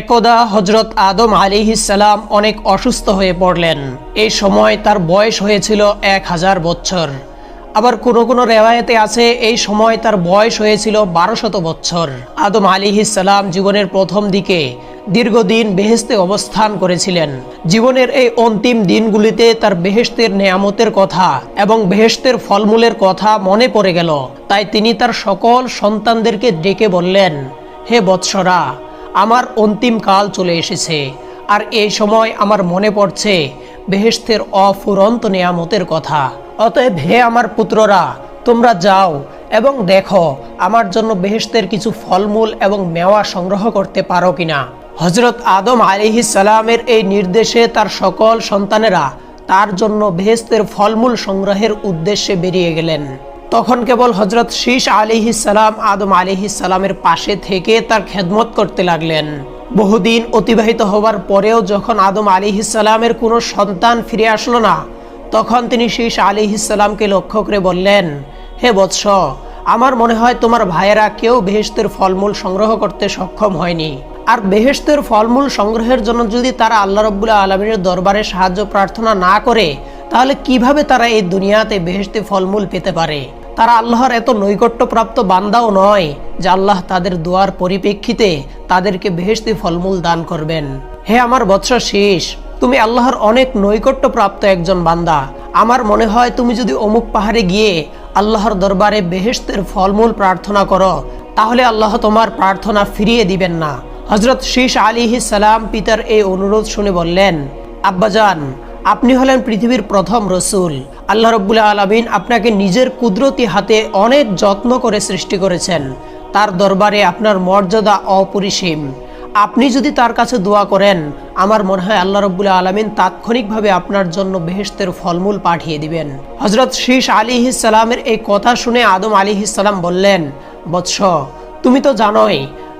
একদা হজরত আদম সালাম অনেক অসুস্থ হয়ে পড়লেন। এই সময় তার বয়স হয়েছিল এক হাজার বছর। আবার কোনো কোনো রেওয়ায়তে আছে, এই সময় তার বয়স হয়েছিল বারোশত বছর। আদম সালাম জীবনের প্রথম দিকে দীর্ঘদিন বেহেস্তে অবস্থান করেছিলেন। জীবনের এই অন্তিম দিনগুলিতে তার বেহেস্তের নেয়ামতের কথা এবং বেহেস্তের ফলমূলের কথা মনে পড়ে গেল। তাই তিনি তার সকল সন্তানদেরকে ডেকে বললেন, হে বৎসরা আমার অন্তিম কাল চলে এসেছে। আর এই সময় আমার মনে পড়ছে বেহেস্তের অফুরন্ত নেয়ামতের কথা। অতএব হে আমার পুত্ররা, তোমরা যাও এবং দেখো আমার জন্য বেহেস্তের কিছু ফলমূল এবং মেওয়া সংগ্রহ করতে পারো কিনা। হজরত আদম আলিহি সালামের এই নির্দেশে তার সকল সন্তানেরা তার জন্য বেহেস্তের ফলমূল সংগ্রহের উদ্দেশ্যে বেরিয়ে গেলেন। তখন কেবল হজরত শীষ আলিহি সালাম, আদম আলিহি সালামের পাশে থেকে তার খেদমত করতে লাগলেন। বহুদিন অতিবাহিত হওয়ার পরেও যখন আদম আলিহি সালামের কোনো সন্তান ফিরে আসলো না, তখন তিনি শীষ আলিহি সালামকে লক্ষ্য করে বললেন, হে বৎস, আমার মনে হয় তোমার ভাইয়েরা কেউ বেহেস্তের ফলমূল সংগ্রহ করতে সক্ষম হয়নি। আর বেহেস্তের ফলমূল সংগ্রহের জন্য যদি তারা আল্লাহ রব্বুল্লাহ আলমিনের দরবারে সাহায্য প্রার্থনা না করে, তাহলে কীভাবে তারা এই দুনিয়াতে বেহেস্তে ফলমূল পেতে পারে? তারা আল্লাহর এত নৈকট্যপ্রাপ্ত বান্দাও নয় যে আল্লাহ তাদের দোয়ার পরিপ্রেক্ষিতে তাদেরকে বেহেস্তে ফলমূল দান করবেন। হে আমার বৎস শেষ, তুমি আল্লাহর অনেক নৈকট্যপ্রাপ্ত একজন বান্দা। আমার মনে হয় তুমি যদি অমুক পাহাড়ে গিয়ে আল্লাহর দরবারে বেহেস্তের ফলমূল প্রার্থনা করো, তাহলে আল্লাহ তোমার প্রার্থনা ফিরিয়ে দিবেন না। হজরত শীষ আলিহি সালাম পিতার এই অনুরোধ শুনে বললেন, আব্বাজান, আপনি হলেন পৃথিবীর প্রথম রসুল। আল্লাহ রব্বুল্লাহ আলমিন আপনাকে নিজের কুদরতি হাতে অনেক যত্ন করে সৃষ্টি করেছেন। তার দরবারে আপনার মর্যাদা অপরিসীম। আপনি যদি তার কাছে দোয়া করেন, আমার মনে হয় আল্লাহ রব্বুল্লাহ আলমিন তাৎক্ষণিকভাবে আপনার জন্য বেহেস্তের ফলমূল পাঠিয়ে দিবেন। হজরত শীষ আলী সালামের এই কথা শুনে আদম আলী সালাম বললেন, বৎস, তুমি তো জানোই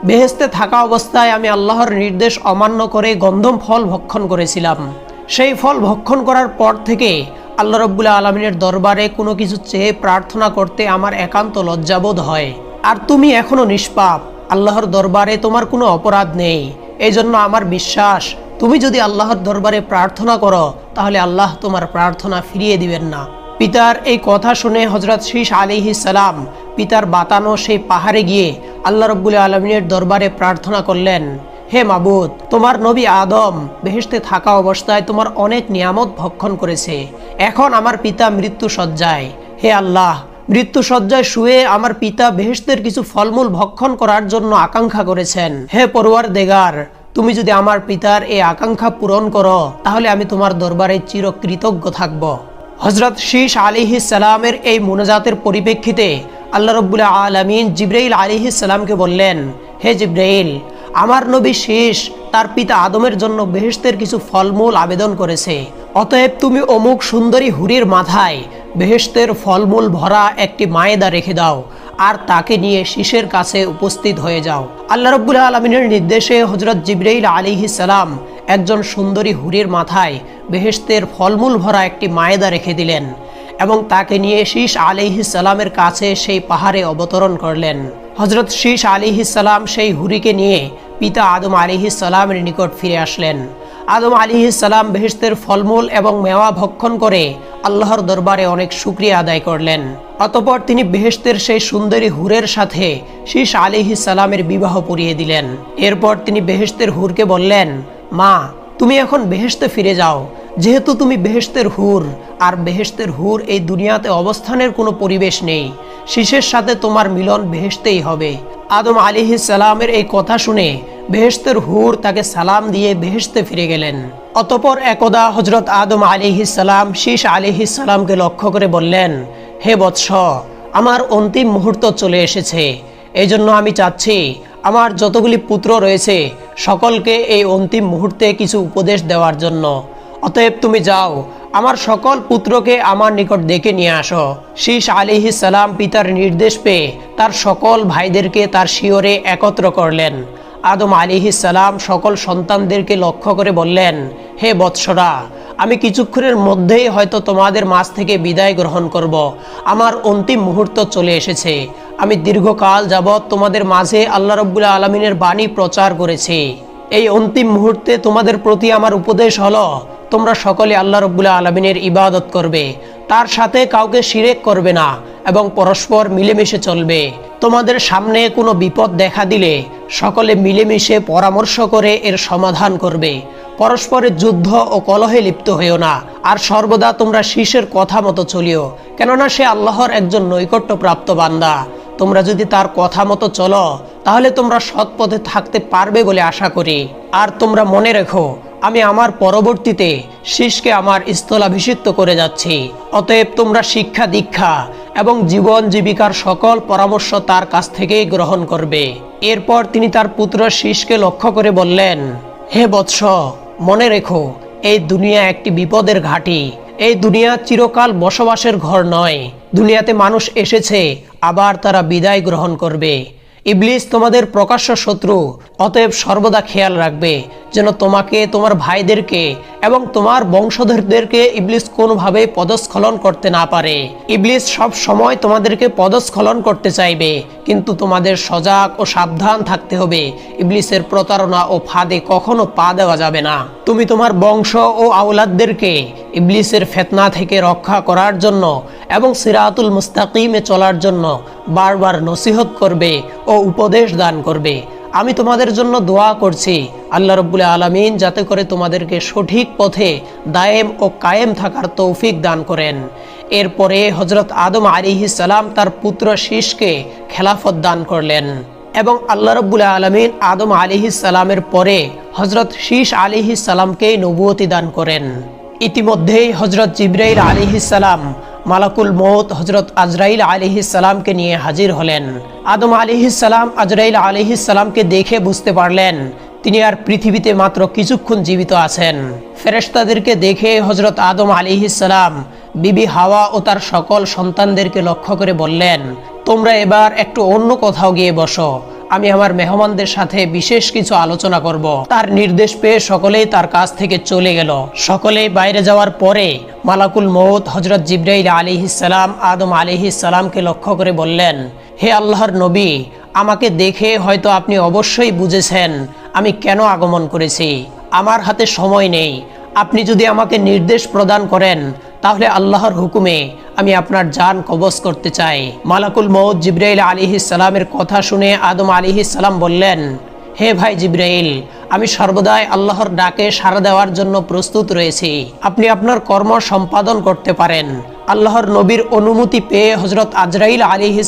বেহেস্তে থাকা অবস্থায় আমি আল্লাহর নির্দেশ অমান্য করে গন্ধম ফল ভক্ষণ করেছিলাম। সেই ফল ভক্ষণ করার পর থেকে আল্লাহ রব্বুল্লাহ আলমিনের দরবারে কোনো কিছু চেয়ে প্রার্থনা করতে আমার একান্ত লজ্জাবোধ হয়। আর তুমি এখনও নিষ্পাপ। আল্লাহর দরবারে তোমার কোনো অপরাধ নেই। এই জন্য আমার বিশ্বাস, তুমি যদি আল্লাহর দরবারে প্রার্থনা করো, তাহলে আল্লাহ তোমার প্রার্থনা ফিরিয়ে দিবেন না। পিতার এই কথা শুনে হজরত শীষ আলিহি সালাম পিতার বাতানো সেই পাহাড়ে গিয়ে আল্লাহ রব্বুল আলমিনের দরবারে প্রার্থনা করলেন। হে মাবুদ, তোমার নবী আদম বেহেস্তে থাকা অবস্থায় তোমার অনেক নিয়ামত ভক্ষণ করেছে। এখন আমার পিতা মৃত্যু সজ্জায় হে আল্লাহ মৃত্যু সজ্জায় শুয়ে আমার পিতা বেহেস্তের কিছু ফলমূল ভক্ষণ করার জন্য আকাঙ্ক্ষা করেছেন। হে পড়ুয়ার দেগার তুমি যদি আমার পিতার এই আকাঙ্ক্ষা পূরণ করো, তাহলে আমি তোমার দরবারে চিরকৃতজ্ঞ থাকব। হজরত শীষ আলিহি সালামের এই মোনাজাতের পরিপ্রেক্ষিতে আল্লাহ রব্বুল্লাহ আলমিন জিব্রাইল আলিহি সালামকে বললেন, হে জিব্রাইল আমার নবী শেষ, তার পিতা আদমের জন্য বেহেস্তের কিছু ফলমূল আবেদন করেছে। অতএব তুমি অমুক সুন্দরী হুরির মাথায় বেহেস্তের ফলমূল ভরা একটি মায়েদা রেখে দাও, আর তাকে নিয়ে শীষের কাছে উপস্থিত হয়ে যাও। আল্লাহ রব্বুল আলমিনের নির্দেশে হজরত জিব্রাইল আলিহি সালাম একজন সুন্দরী হুরির মাথায় বেহেস্তের ফলমূল ভরা একটি মায়েদা রেখে দিলেন এবং তাকে নিয়ে শীষ আলিহি সালামের কাছে সেই পাহাড়ে অবতরণ করলেন। হজরত শীষ আলিহি সালাম সেই হুরিকে নিয়ে পিতা আদম আলিহি সালামের নিকট ফিরে আসলেন। আদম আলিহি সালাম বেহেস্তের ফলমূল এবং মেওয়া ভক্ষণ করে আল্লাহর দরবারে অনেক শুক্রিয়া আদায় করলেন। অতপর তিনি বেহেস্তের সেই সুন্দরী হুরের সাথে শীষ আলিহি সালামের বিবাহ পরিয়ে দিলেন। এরপর তিনি বেহেস্তের হুরকে বললেন, মা, তুমি এখন বেহেস্তে ফিরে যাও। যেহেতু তুমি বেহেস্তের হুর, আর বেহেস্তের হুর এই দুনিয়াতে অবস্থানের কোনো পরিবেশ নেই। শিশের সাথে তোমার মিলন বেহেস্তেই হবে। আদম আলিহি সালামের এই কথা শুনে বেহেস্তের হুর তাকে সালাম দিয়ে বেহেস্তে ফিরে গেলেন। অতপর একদা হজরত আদম আলিহি সালাম শীষ আলিহি সালামকে লক্ষ্য করে বললেন, হে বৎস, আমার অন্তিম মুহূর্ত চলে এসেছে। এই জন্য আমি চাচ্ছি, আমার যতগুলি পুত্র রয়েছে, সকলকে এই অন্তিম মুহূর্তে কিছু উপদেশ দেওয়ার জন্য। অতএব তুমি যাও, আমার সকল পুত্রকে আমার নিকট ডেকে নিয়ে আসো। শীষ আলিহি সালাম পিতার নির্দেশ পেয়ে তার সকল ভাইদেরকে তার শিওরে একত্র করলেন। আদম আলিহি সালাম সকল সন্তানদেরকে লক্ষ্য করে বললেন, হে বৎসরা, আমি কিছুক্ষণের মধ্যেই হয়তো তোমাদের মাঝ থেকে বিদায় গ্রহণ করব। আমার অন্তিম মুহূর্ত চলে এসেছে। আমি দীর্ঘকাল যাবৎ তোমাদের মাঝে আল্লাহ রব্বুল্লাহ আলমিনের বাণী প্রচার করেছি। এই অন্তিম মুহূর্তে তোমাদের প্রতি আমার উপদেশ হলো, তোমরা সকলে আল্লাহ রব্বুল্লাহ আলমিনের ইবাদত করবে। তার সাথে কাউকে শিরেক করবে না এবং পরস্পর মিলেমিশে চলবে। তোমাদের সামনে কোনো বিপদ দেখা দিলে সকলে মিলেমিশে পরামর্শ করে এর সমাধান করবে। পরস্পরের যুদ্ধ ও কলহে লিপ্ত হইও না। আর সর্বদা তোমরা শীষের কথা মতো চলিও, কেননা সে আল্লাহর একজন নৈকট্যপ্রাপ্ত বান্দা। তোমরা যদি তার কথা মতো চলো তাহলে তোমরা সৎ পথে থাকতে পারবে বলে আশা করি। আর তোমরা মনে রেখো, আমি আমার পরবর্তীতে শীষকে আমার স্থলাভিষিক্ত করে যাচ্ছি। অতএব তোমরা শিক্ষা দীক্ষা এবং জীবন জীবিকার সকল পরামর্শ তার কাছ থেকেই গ্রহণ করবে। এরপর তিনি তার পুত্র শীষকে লক্ষ্য করে বললেন, হে বৎস, মনে রেখো, এই দুনিয়া একটি বিপদের ঘাঁটি। এই দুনিয়া চিরকাল বসবাসের ঘর নয়। দুনিয়াতে মানুষ এসেছে, আবার তারা বিদায় গ্রহণ করবে। ইবলিস তোমাদের প্রকাশ্য শত্রু, অতএব সর্বদা খেয়াল রাখবে যেন তোমাকে, তোমার ভাইদেরকে এবং তোমার বংশধরদেরকে ইবলিস কোনোভাবে পদস্খলন করতে না পারে। ইবলিস সব সময় তোমাদেরকে পদস্খলন করতে চাইবে, কিন্তু তোমাদের সজাগ ও সাবধান থাকতে হবে। ইবলিসের প্রতারণা ও ফাঁদে কখনো পা দেওয়া যাবে না। তুমি তোমার বংশ ও আওলাদদেরকে ইবলিসের ফেতনা থেকে রক্ষা করার জন্য এবং সিরাতুল মুস্তাকিমে চলার জন্য বারবার নসিহত করবে ও উপদেশ দান করবে। আমি তোমাদের জন্য দোয়া করছি, আল্লাহ রব্বুল আলমিন যাতে করে তোমাদেরকে সঠিক পথে দায়েম ও কায়েম থাকার তৌফিক দান করেন। এরপরে হজরত আদম আলিহি সালাম তার পুত্র শীষকে খেলাফত দান করলেন এবং আল্লাহ রব্বুল আলমিন আদম আলিহি সালামের পরে হজরত শীষ আলিহি সালামকেই নবুয়তি দান করেন। ইতিমধ্যেই হজরত জিব্রাইল আলিহি সালাম মালাকুল মৌত হজরত আজরাইল আলিহি সালামকে নিয়ে হাজির হলেন। আদম আলিহি সালাম আজরাইল আলিহি সালামকে দেখে বুঝতে পারলেন, তিনি আর পৃথিবীতে মাত্র কিছুক্ষণ জীবিত আছেন। ফেরেশতাদেরকে দেখে হজরত আদম আলিহি সালাম বিবি হাওয়া ও তার সকল সন্তানদেরকে লক্ষ্য করে বললেন, তোমরা এবার একটু অন্য কোথাও গিয়ে বসো। আমি আমার মেহমানদের সাথে বিশেষ কিছু আলোচনা করব। তার নির্দেশ পেয়ে সকলেই তার কাছ থেকে চলে গেল। সকলেই বাইরে যাওয়ার পরে মালাকুল মৌত হজরত জিব্রাইল আলী সালাম, আদম আলী সালামকে লক্ষ্য করে বললেন, হে আল্লাহর নবী, আমাকে দেখে হয়তো আপনি অবশ্যই বুঝেছেন আমি কেন আগমন করেছি। আমার হাতে সময় নেই। আপনি যদি আমাকে নির্দেশ প্রদান করেন, তাহলে আল্লাহর হুকুমে আমি আপনার জান কবজ করতে চাই। মালাকুল মৌদ জিব্রাইল সালামের কথা শুনে আদম সালাম বললেন, হে ভাই জিব্রাইল, আমি সর্বদাই আল্লাহর ডাকে সাড়া দেওয়ার জন্য প্রস্তুত রয়েছি। আপনি আপনার কর্ম সম্পাদন করতে পারেন। আল্লাহর নবীর অনুমতি পেয়ে হজরত আজরাইল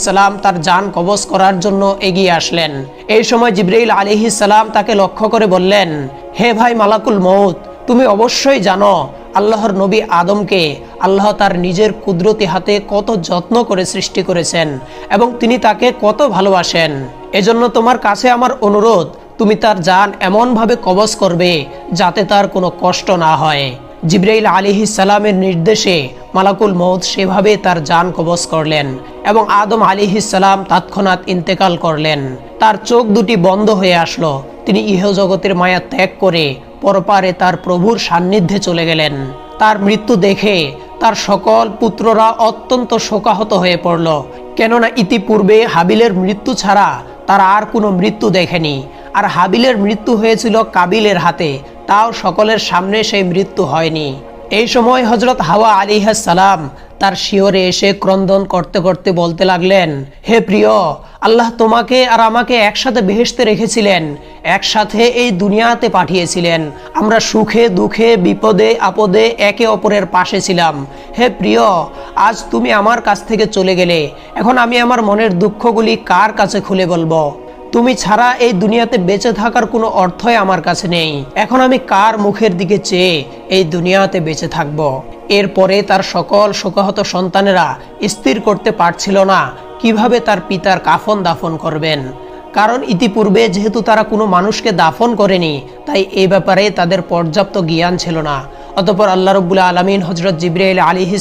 সালাম তার যান কবজ করার জন্য এগিয়ে আসলেন। এই সময় জিব্রাইল আলিহি সালাম তাকে লক্ষ্য করে বললেন, হে ভাই মালাকুল মৌত তুমি অবশ্যই জানো, আল্লাহর নবী আদমকে আল্লাহ তার নিজের কুদরতি হাতে কত যত্ন করে সৃষ্টি করেছেন এবং তিনি তাকে কত ভালোবাসেন। এজন্য তোমার কাছে আমার অনুরোধ, তুমি তার যান এমনভাবে কবজ করবে যাতে তার কোনো কষ্ট না হয়। জিব্রাইল আলিহি সালামের নির্দেশে মালাকুল মৌদ সেভাবে তার যান কবজ করলেন এবং আদম আলিহি সালাম তৎক্ষণাৎ ইন্তেকাল করলেন। তার চোখ দুটি বন্ধ হয়ে আসলো। তিনি ইহজগতের মায়া ত্যাগ করে পরপারে তার প্রভুর সান্নিধ্যে চলে গেলেন। তার মৃত্যু দেখে তার সকল পুত্ররা অত্যন্ত শোকাহত হয়ে পড়ল। কেননা ইতিপূর্বে হাবিলের মৃত্যু ছাড়া তারা আর কোনো মৃত্যু দেখেনি। আর হাবিলের মৃত্যু হয়েছিল কাবিলের হাতে, তাও সকলের সামনে সেই মৃত্যু হয়নি। এই সময় হজরত হাওয়া আলিহাস সালাম তার শিওরে এসে ক্রন্দন করতে করতে বলতে লাগলেন, হে প্রিয়, আল্লাহ তোমাকে আর আমাকে একসাথে বেহেশতে রেখেছিলেন, একসাথে এই দুনিয়াতে পাঠিয়েছিলেন। আমরা সুখে, দুঃখে, বিপদে, আপদে একে অপরের পাশে ছিলাম। হে প্রিয়, আজ তুমি আমার কাছ থেকে চলে গেলে। এখন আমি আমার মনের দুঃখগুলি কার কাছে খুলে বলব? তুমি ছাড়া এই দুনিয়াতে বেঁচে থাকার কোনো অর্থই আমার কাছে নেই। এখন আমি কার মুখের দিকে চেয়ে এই দুনিয়াতে বেঁচে থাকব? এরপরে তার সকল শোকাহত সন্তানেরা স্থির করতে পারছিল না কীভাবে তার পিতার কাফন দাফন করবেন। কারণ ইতিপূর্বে যেহেতু তারা কোনো মানুষকে দাফন করেনি, তাই এই ব্যাপারে তাদের পর্যাপ্ত জ্ঞান ছিল না। অতপর আল্লাহ রব্বুল আলমিন হজরত জিব্রাইল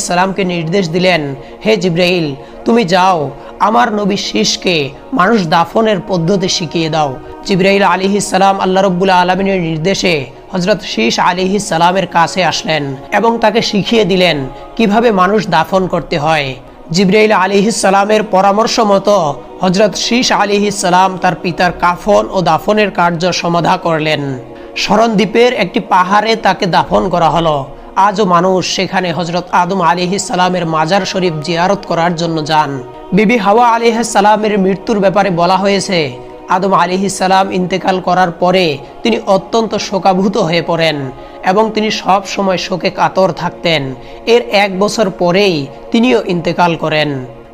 সালামকে নির্দেশ দিলেন, হে জিব্রাইল, তুমি যাও, আমার নবী শীষকে মানুষ দাফনের পদ্ধতি শিখিয়ে দাও। জিব্রাইল আলিহিস সালাম আল্লাহ রব্বুল আলমিনের নির্দেশে হজরত শীষ সালামের কাছে আসলেন এবং তাকে শিখিয়ে দিলেন কীভাবে মানুষ দাফন করতে হয়। জিব্রাইল আলিহিসালামের পরামর্শ মতো হজরত শীষ আলিহিসাল্লাম তার পিতার কাফন ও দাফনের কার্য সমাধা করলেন। স্মরণদ্বীপের একটি পাহাড়ে তাকে দাফন করা হলো। আজও মানুষ সেখানে হজরত আদম আলিহিসালামের মাজার শরীফ জিয়ারত করার জন্য যান। বিবি হাওয়া আলিহাসালামের মৃত্যুর ব্যাপারে বলা হয়েছে, আদম আলিহিসাল্লাম ইন্তেকাল করার পরে তিনি অত্যন্ত শোকাভূত হয়ে পড়েন এবং তিনি সব সময় শোকে কাতর থাকতেন। এর এক বছর পরেই তিনিও ইন্তেকাল করেন।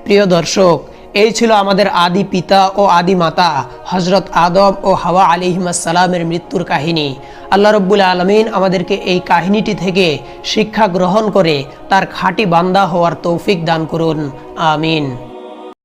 প্রিয় দর্শক এই ছিল আমাদের আদি পিতা ও আদি মাতা হজরত আদম ও হাওয়া আলিহিমাসালামের মৃত্যুর কাহিনী। আল্লাহ রব্বুল আলমিন আমাদেরকে এই কাহিনীটি থেকে শিক্ষা গ্রহণ করে তার খাঁটি বান্দা হওয়ার তৌফিক দান করুন। আমিন।